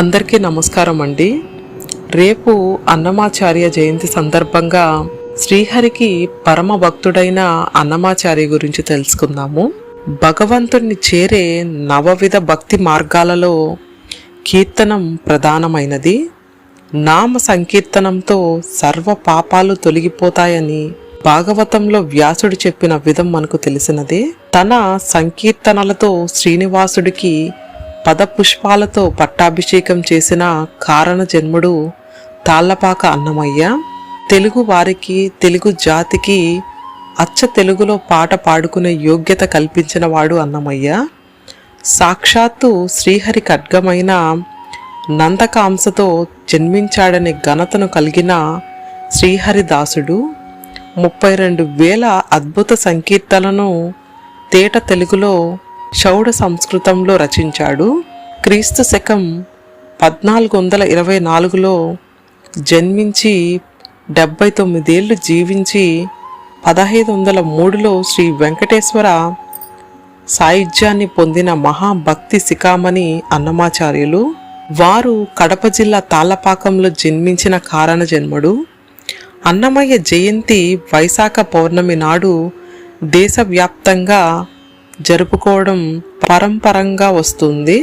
అందరికీ నమస్కారం అండి. రేపు అన్నమాచార్య జయంతి సందర్భంగా శ్రీహరికి పరమ భక్తుడైన అన్నమాచార్య గురించి తెలుసుకుందాము. భగవంతుణ్ణి చేరే నవవిధ భక్తి మార్గాలలో కీర్తనం ప్రధానమైనది. నామ సంకీర్తనంతో సర్వ పాపాలు తొలగిపోతాయని భాగవతంలో వ్యాసుడు చెప్పిన విధం మనకు తెలిసినది. తన సంకీర్తనలతో శ్రీనివాసుడికి పదపుష్పాలతో పట్టాభిషేకం చేసిన కారణ జన్ముడు తాళ్ళపాక అన్నమయ్య తెలుగు వారికి తెలుగు జాతికి అచ్చ తెలుగులో పాట పాడుకునే యోగ్యత కల్పించిన వాడు అన్నమయ్య. సాక్షాత్తు శ్రీహరి ఖడ్గమైన నందకాంశతో జన్మించాడనే ఘనతను కలిగిన శ్రీహరిదాసుడు ముప్పై రెండు వేల అద్భుత సంకీర్తనను తేట తెలుగులో చౌడ సంస్కృతంలో రచించాడు. క్రీస్తు శకం పద్నాలుగు వందల ఇరవై నాలుగులో జన్మించి డెబ్బై తొమ్మిదేళ్ళు జీవించి పదహైదు వందల మూడులో శ్రీ వెంకటేశ్వర సాయుధ్యాన్ని పొందిన మహాభక్తి శిఖామణి అన్నమాచార్యులు. వారు కడప జిల్లా తాళ్ళపాకంలో జన్మించిన కారణ జన్ముడు. అన్నమయ్య జయంతి వైశాఖ పౌర్ణమి నాడు దేశవ్యాప్తంగా జరుపుకోవడం పరంపరంగా వస్తుంది.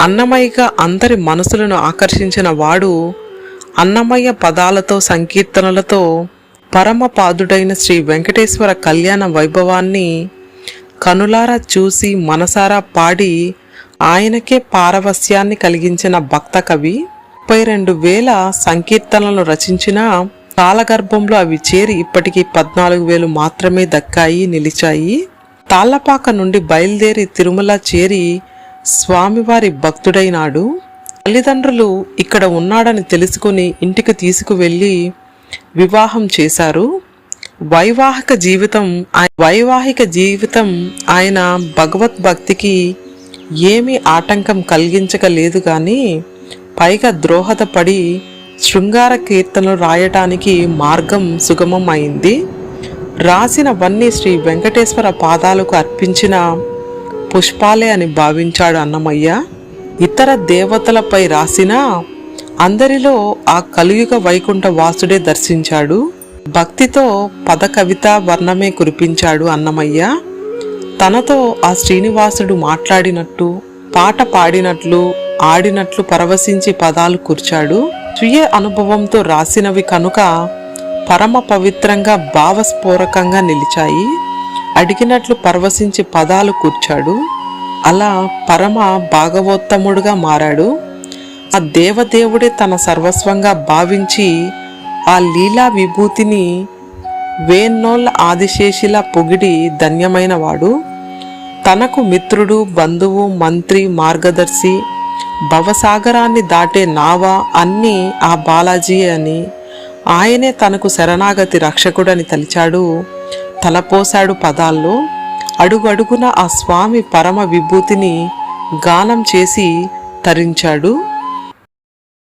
అన్నమయ్యగా అందరి మనసులను ఆకర్షించిన వాడు అన్నమయ్య పదాలతో సంకీర్తనలతో పరమపాదుడైన శ్రీ వెంకటేశ్వర కళ్యాణ వైభవాన్ని కనులారా చూసి మనసారా పాడి ఆయనకే పారవస్యాన్ని కలిగించిన భక్త కవి ముప్పై రెండు వేల సంకీర్తనలను రచించిన కాలగర్భంలో అవి చేరి ఇప్పటికీ పద్నాలుగు వేలు మాత్రమే దక్కాయి నిలిచాయి. తాళ్ళపాక నుండి బయలుదేరి తిరుమల చేరి స్వామివారి భక్తుడైనాడు. తల్లిదండ్రులు ఇక్కడ ఉన్నాడని తెలుసుకుని ఇంటికి తీసుకువెళ్ళి వివాహం చేశారు. వైవాహిక జీవితం వైవాహిక జీవితం ఆయన భగవద్భక్తికి ఏమీ ఆటంకం కలిగించకలేదు కానీ పైగా ద్రోహదపడి శృంగార కీర్తనలు రాయటానికి మార్గం సుగమం అయింది రాసినవన్నీ శ్రీ వెంకటేశ్వర పాదాలకు అర్పించిన పుష్పాలే అని భావించాడు అన్నమయ్య. ఇతర దేవతలపై రాసిన అందరిలో ఆ కలియుగ వైకుంఠ వాసుడే దర్శించాడు. భక్తితో పద కవిత వర్ణమే కురిపించాడు అన్నమయ్య. తనతో ఆ శ్రీనివాసుడు మాట్లాడినట్టు పాట పాడినట్లు ఆడినట్లు పరవశించి పదాలు కూర్చాడు. స్వీయ అనుభవంతో రాసినవి కనుక పరమ పవిత్రంగా భావస్ఫోరకంగా నిలిచాయి. అడిగినట్లు పరవశించి పదాలు కూర్చాడు. అలా పరమ భాగవోత్తముడుగా మారాడు. ఆ దేవదేవుడే తన సర్వస్వంగా భావించి ఆ లీలా విభూతిని వేన్నోళ్ళ ఆదిశేషిలా పొగిడి ధన్యమైనవాడు. తనకు మిత్రుడు బంధువు మంత్రి మార్గదర్శి భవసాగరాన్ని దాటే నావ అన్నీ ఆ బాలాజీ అని ఆయనే తనకు శరణాగతి రక్షకుడని తలిచాడు. తలపోశాడు పదాల్లో అడుగడుగున ఆ స్వామి పరమ విభూతిని గానం చేసి తరించాడు.